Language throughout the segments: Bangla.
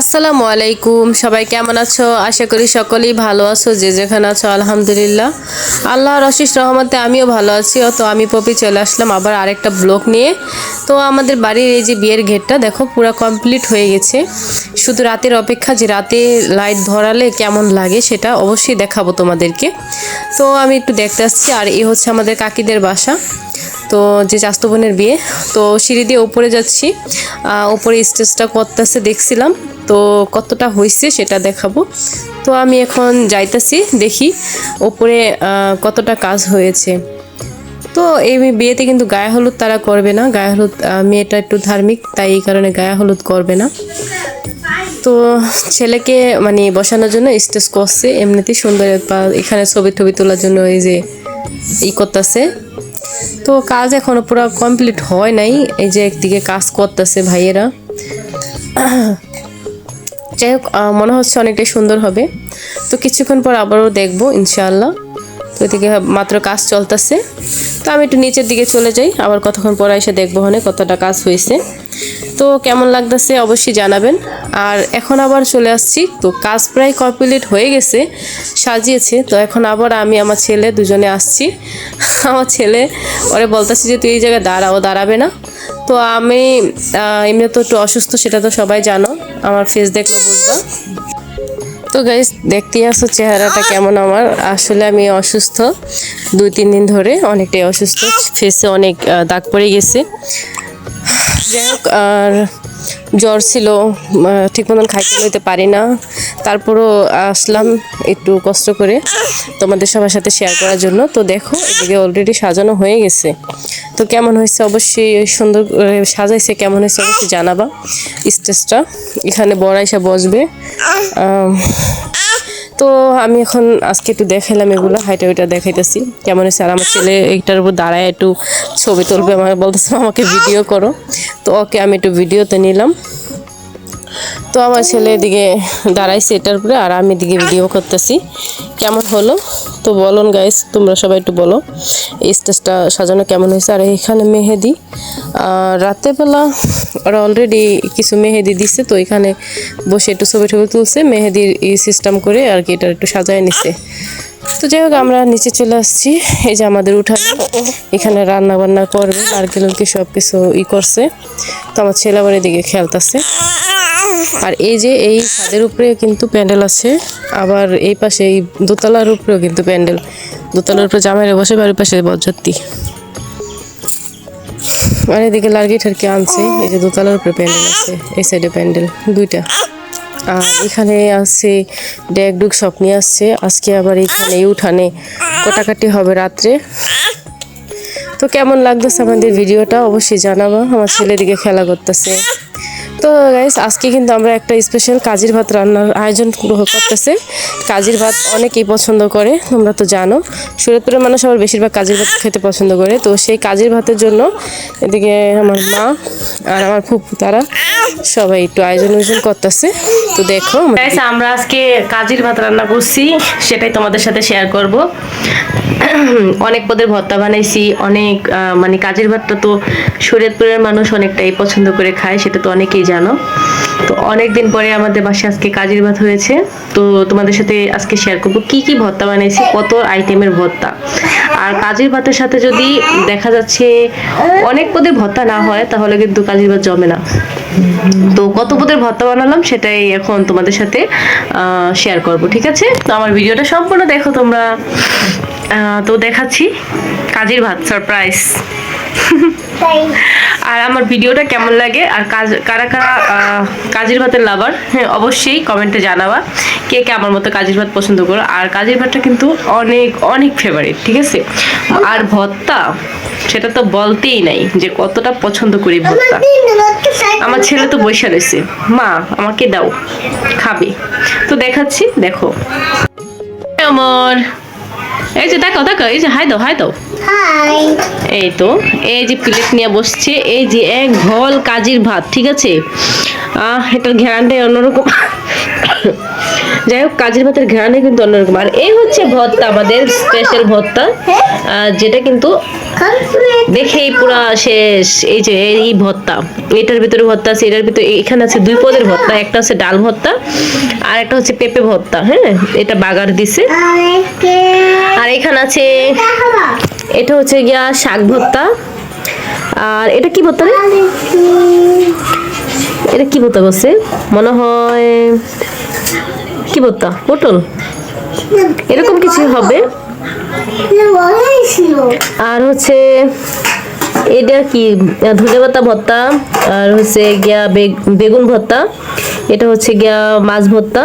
আসসালামু আলাইকুম। সবাই কেমন আছো? আশা করি সকলেই ভালো আছো, যে যেখানে আছো, আলহামদুলিল্লাহ। আল্লাহর অশিস রহমতে আমিও ভালো আছি। তো আমি পপি চলে আসলাম আবার আরেকটা ব্লগ নিয়ে। তো আমাদের বাড়ির এই যে বিয়ের গেটটা দেখো, পুরো কমপ্লিট হয়ে গেছে। শুধু রাতের অপেক্ষা যে রাতে লাইট ধরালে কেমন লাগে সেটা অবশ্যই দেখাবো তোমাদেরকে। তো আমি একটু দেখতে আসছি, আর এই হচ্ছে আমাদের কাকিদের বাসা। তো যে চাস্তো বোনের বিয়ে, তো সিঁড়ি দিয়ে উপরে যাচ্ছি। উপরে স্টেজটা করতেছে দেখছিলাম, তো কতটা হয়েছে সেটা দেখাবো। তো আমি এখন যাইতেছি, দেখি ওপরে কতটা কাজ হয়েছে। তো এই বিয়েতে কিন্তু গায়ে হলুদ তারা করবে না, গায়ে হলুদ মেয়েটা একটু ধার্মিক, তাই এই কারণে গায়ে হলুদ করবে না। তো ছেলেকে মানে বসানোর জন্য স্টেজ করছে, এমনিতেই সুন্দর এখানে ছবি টবি তোলার জন্য এই যে ই করতেছে। তো কাজ এখনও পুরো কমপ্লিট হয় নাই। এই যে একদিকে কাজ করতেছে ভাইয়েরা। যাই হোক মনে হচ্ছে অনেকটাই সুন্দর হবে। তো কিছুক্ষণ পর আবারও দেখব, ইনশাআল্লাহ। তো এদিকে মাত্র কাজ চলতেছে। তো আমি একটু নিচের দিকে চলে যাই, আবার কতক্ষণ পর এসে দেখব হনে কতটা কাজ হয়েছে। তো কেমন লাগতেছে অবশ্যই জানাবেন। আর এখন আবার চলে আসছি। তো কাজ প্রায় কমপ্লিট হয়ে গেছে, সাজিয়েছে। তো এখন আবার আমি আমার ছেলে দুজনে আসছি। আমার ছেলে, ওরে বলতেছি যে, তুই এই জায়গায় দাঁড়াও দাঁড়াবে না। তো আমি এমনি তো একটু অসুস্থ, সেটা তো সবাই জানো। আমার ফেস দেখলে বুঝবা। তো গাইস দেখতেই আসো চেহারাটা কেমন আমার। আসলে আমি অসুস্থ। দুই, তিন দিন ধরে অনেকটাই অসুস্থ। ফেসে অনেক দাগ পড়ে গেছে। যাই হোক, আর জ্বর ছিল ঠিক মতন খাইতে লইতে পারি না। তারপরও আসলাম একটু কষ্ট করে তোমাদের সবার সাথে শেয়ার করার জন্য। তো দেখো, এদিকে অলরেডি সাজানো হয়ে গেছে। তো কেমন হয়েছে? অবশ্যই সুন্দর সাজাইছে, কেমন হয়েছে অবশ্যই জানাবা। স্টেজটা, এখানে বড় এসে বসবে। তো আমি এখন আজকে একটু দেখাইলাম এগুলো, হাইটা ওইটা দেখাইতেছি। কেমন হয়েছে? আর আমার ছেলে এইটার উপর দাঁড়ায় একটু ছবি তুলবে, আমাকে বলতেছে, আমাকে ভিডিও করো। তো ওকে আমি একটু ভিডিওতে নিলাম। তো আমার ছেলে এদিকে দাঁড়াইছে এটার উপরে আর আমি এদিকে ভিডিও করতেছি। কেমন হলো? তো বলুন গাইস তোমরা সবাই একটু বলো। এই স্টেজটা সাজানো কেমন হয়েছে? আর এখানে মেহেদি। আর রাতেরবেলা ওরা অলরেডি কিছু মেহেদি দিছে, তো এখানে বসে একটু ছবি টবি তুলছে, মেহেদির ই সিস্টেম করে আর কি এটা একটু সাজায় নিছে। তো যাই হোক, আমরা নিচে চলে আসছি। এই যে আমাদের উঠানে। এখানে রান্না বান্না করবে নারকেল কি সব কিছু ই করছে। তো আমার ছেলে আবার এদিকে খেলতেছে। আর এই যে এই ছাদের উপরে কিন্তু প্যান্ডেল আছে, আবার এই পাশে এই দোতলার উপরেও কিন্তু প্যান্ডেল। দোতলার উপরে জামাইরে বসে, বাড়ির পাশে বজ্জাতি আর এদিকে লার্গি ঠার্কি আনছে, এই যে দোতলার উপরে প্যান্ডেল আছে, এই সাইডে প্যান্ডেল, দুইটা। আর এখানে আছে, ডেক ডুক সব নিয়ে আসছে। আজকে আবার এখানে এই উঠানে কোটাকাটি হবে রাত্রে। তো কেমন লাগতেছে আমাদের ভিডিওটা, অবশ্যই জানাব। আমার ছেলে দিকে খেলা করতেছে। তো গাইস আজকে কিন্তু আমরা একটা স্পেশাল কাজির ভাত রান্নার আয়োজন করতেছে। কাজির ভাত অনেকেই পছন্দ করে, তোমরা তো জানো। সুরতপুরের মানুষ আবার বেশিরভাগ কাজির ভাত খেতে পছন্দ করে। তো সেই কাজির ভাতের জন্য এদিকে আমার মা আর আমার ফুপু, তারা সবাই একটু আয়োজন আয়োজন করতেছে। তো দেখো আমরা আজকে কাজির ভাত রান্না করছি, সেটাই তোমাদের সাথে শেয়ার করব। অনেক পদের ভর্তা বানাইছি, অনেক মানে কাজের ভাতটা তো শরীয়তপুরের মানুষ অনেকটাই পছন্দ করে খায়, সেটা তো অনেকেই জানো। তো অনেক দিন পরে আমাদের বাসায় আজকে কাজের ভাত হয়েছে। তো তোমাদের সাথে আজকে শেয়ার করব কি কি ভর্তা বানিয়েছি কত আইটেমের ভর্তা। আর কাজের ভাতের সাথে যদি দেখা যাচ্ছে অনেক পদের ভর্তা না হয়, তাহলে কিন্তু কাজের ভাত জমে না। তো কত পদের ভর্তা বানালাম সেটাই এখন তোমাদের সাথে শেয়ার করব, ঠিক আছে? তো আমার ভিডিওটা সম্পূর্ণ দেখো তোমরা। তো দেখাচ্ছি কাজের ভাত সারপ্রাইজ আর আমার ভিডিওটা কেমন লাগে আর কাজ কারা কারা কাজের ভাতের লাভার হ্যাঁ অবশ্যই কমেন্টে জানাবা কে কে আমার মতো কাজের ভাত পছন্দ করো। আর কাজের ভাতটা কিন্তু অনেক অনেক ফেভারিট ঠিক আছে? আর ভর্তা সেটা তো বলতেই নাই যে কতটা পছন্দ করি ভর্তা আমার ছেলে তো বৈশা রয়েছে। মা আমাকে দাও খাবে। তো দেখাচ্ছি দেখো। আমার এই যে দেখো দেখো এই যে হাই দাও হাই দাও। হাই। এই তো এই যে প্লেট নিয়ে বসছে এই যে এক ভল কাজির ভাত ঠিক আছে? আহ এটার ঘেরানটাই অন্যরকম। যাই হোক কাজের ভাতের ঘেরানে কিন্তু অন্যরকম। আর এই হচ্ছে ভর্তা আমাদের স্পেশাল ভর্তা। যেটা কিন্তু দেখেই পুরা শেষ। এই যে এই ভর্তা এটার ভিতরে ভর্তা আছে এটার ভিতরে এখানে আছে দুই পদের ভর্তা একটা হচ্ছে ডাল ভর্তা আর একটা হচ্ছে পেঁপে ভর্তা হ্যাঁ? এটা বাগার দিছে। আর এখানে আছে এটা হচ্ছে গিয়া শাক ভর্তা আর এটা কি ভর্তা রে? এটা কি ভর্তা করছে মনে হয় কি ভর্তা পটল? এরকম কিছু হবে। আর হচ্ছে এটা কি? ধনে পাতা ভর্তা আর হচ্ছে গিয়া বেগ- বেগুন ভর্তা এটা হচ্ছে গিয়া মাছ ভর্তা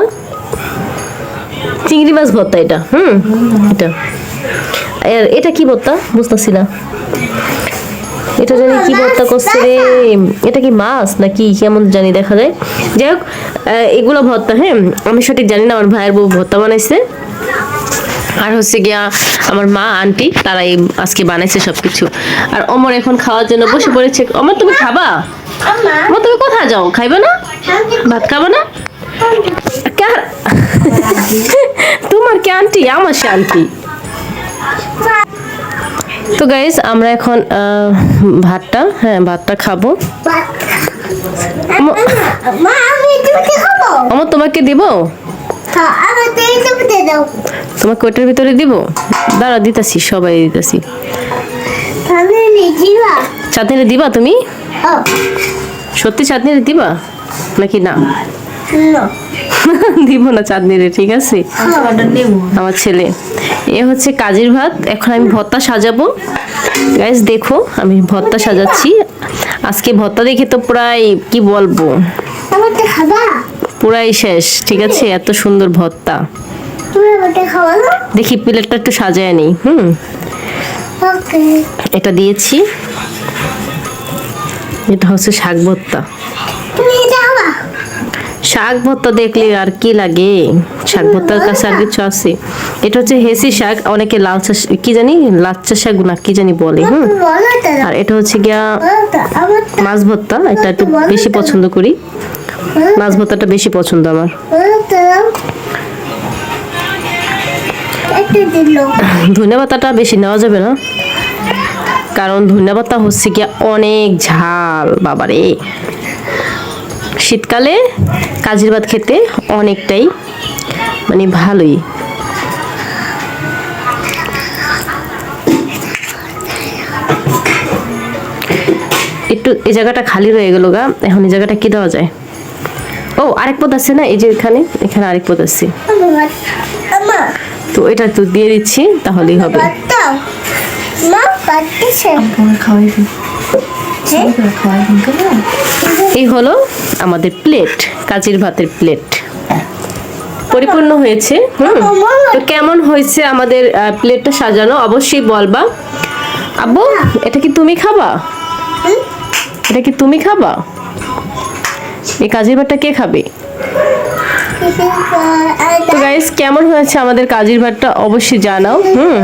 চিংড়ি মাছ ভর্তা এটা হুম এটা। আর এটা কি ভর্তা? বুঝতেছি না। এটা জানি কি ভর্তা করছে রে। এটা কি মাছ নাকি? কেমন জানি দেখা যায়। যাই হোক এগুলো ভর্তা হ্যাঁ আমি সঠিক জানি না আমার ভাইয়ের বউ ভর্তা বানাইছে। আর হচ্ছে গিয়া আমার মা আন্টি তারাই আজকে বানাইছে সবকিছু। আর অমর এখন খাওয়ার জন্য বসে পড়েছে। অমর তুমি খাবা? অমর তুমি কোথায় যাও? খাইবে না? ভাত খাবে না? তোমার কি আন্টি? আমার সে আন্টি। তো গাইস আমরা এখন ভাতটা হ্যাঁ ভাতটা খাব। আমার তোমাকে দিব? হ্যাঁ তোমাকে ওটার ভিতরে দিব? দাঁড়া দিতাছি সবাই দিতাছি। তাহলে দিবা? তুমি? সত্যি চাটনিটা দিবা? নাকি না? দিব না চাটনিরে ঠিক আছে? আমার ছেলে। এ হচ্ছে কাজের ভাত। এখন আমি ভর্তা সাজাবো। গাইস দেখো আমি ভর্তা সাজাচ্ছি। আজকে ভর্তা দেখে তো প্রায় কি বলব? পুরাই শেষ ঠিক আছে? এত সুন্দর ভর্তা। না দেখি প্লেটটা একটু সাজায় নেই হুম? এটা দিয়েছি। এটা হচ্ছে শাক ভর্তা। শাক ভর্তা দেখলে আর কি লাগে? শাক ভর্তার কাছে আর কিছু আছে? এটা হচ্ছে হেসি শাক অনেকে লাল কি জানি? লাচ্চা শাক না কি জানি বলে হুম? আর এটা হচ্ছে গিয়া মাছ ভর্তা এটা একটু বেশি পছন্দ করি। মাছ ভর্তাটা বেশি পছন্দ আমার। ধনে পাতাটা বেশি নেওয়া যাবে না। কারণ ধনে পাতা হচ্ছে কি অনেক ঝাল বাবারে। শীতকালে কাজির ভাত খেতে অনেকটাই মানে ভালোই। একটু এই জায়গাটা খালি রয়ে গেল গা এখন এই জায়গাটা কি দেওয়া যায়? ও, আরেক পদ আছে না? এই যে এখানে এখানে আরেক পদ আছে। তো এটা তো দিয়ে দিচ্ছি, তাহলেই হবে। এই হলো আমাদের প্লেট, কাজির ভাতের প্লেট। পরিপূর্ণ হয়েছে তো কেমন হয়েছে আমাদের প্লেটটা সাজানো? অবশ্যই বলবা। আব্বু, এটা কি তুমি খাবা? এটা কি তুমি খাবা? এই কাজির ভাতটা কে খাবে? তো গাইস কেমন হয়েছে আমাদের কাজির ভাতটা অবশ্যই জানাও হুম?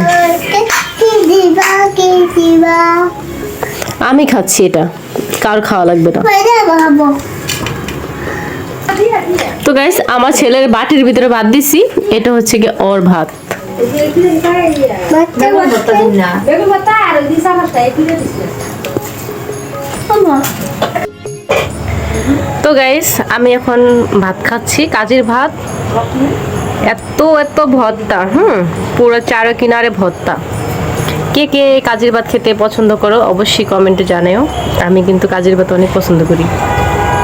আমি খাচ্ছি এটা কার খাওয়া লাগবে না। তো গাইস আমার ছেলের বাটির ভিতরে ভাত দিছি এটা হচ্ছে কি ওর ভাত। বাচ্চা বাচ্চা আমা তো গাইস আমি এখন ভাত খাচ্ছি, কাজের ভাত। এত এত ভর্তা, হুম? পুরো চারো কিনারে ভর্তা। কে কে কাজের ভাত খেতে পছন্দ করো, অবশ্যই কমেন্টে জানাও আমি কিন্তু কাজের ভাত অনেক পছন্দ করি।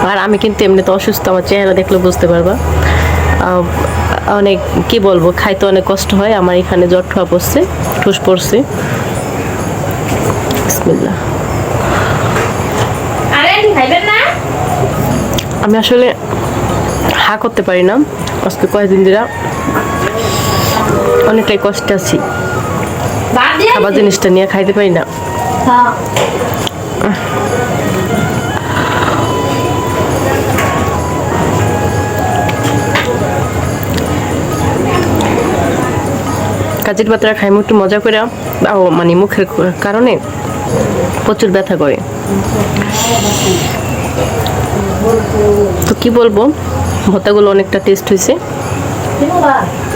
আর আমি কিন্তু এমনিতে অসুস্থ, আমার চেহারা দেখলে বুঝতে পারবা। অনেক, কি বলব, খাইতে অনেক কষ্ট হয়। আমার এখানে জ্বর ঠোয়া পড়ছে, ঠুস পড়ছে। বিসমিল্লাহ। আমি আসলে হা করতে পারি না। আজকে কয়েকদিন ধরে অনেকটাই কষ্ট আছি। খাবার জিনিসটা নিয়ে খাইতে পারি না। কাজের পাত্রা খাই একটু মজা করে মানে মুখের কারণে প্রচুর ব্যথা করে। তো কি বলব? ভর্তাগুলো অনেকটা টেস্ট হয়েছে।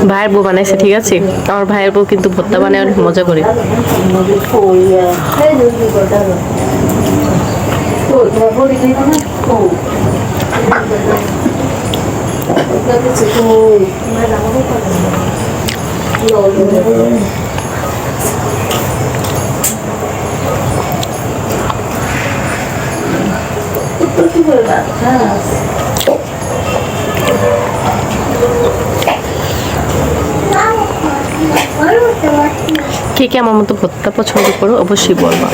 ভাইয়ের বউ বানাইছে, ঠিক আছে? আমার ভাইয়ের বউ কিন্তু ভর্তা বানায়, অনেক মজা করে। কে কে আমার মতো ভর্তা পছন্দ করো, অবশ্যই বলবা।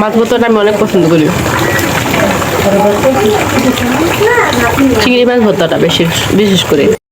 মাছ ভর্তাটা আমি অনেক পছন্দ করি। চিংড়ি মাছ ভর্তাটা বেশি বিশেষ করে।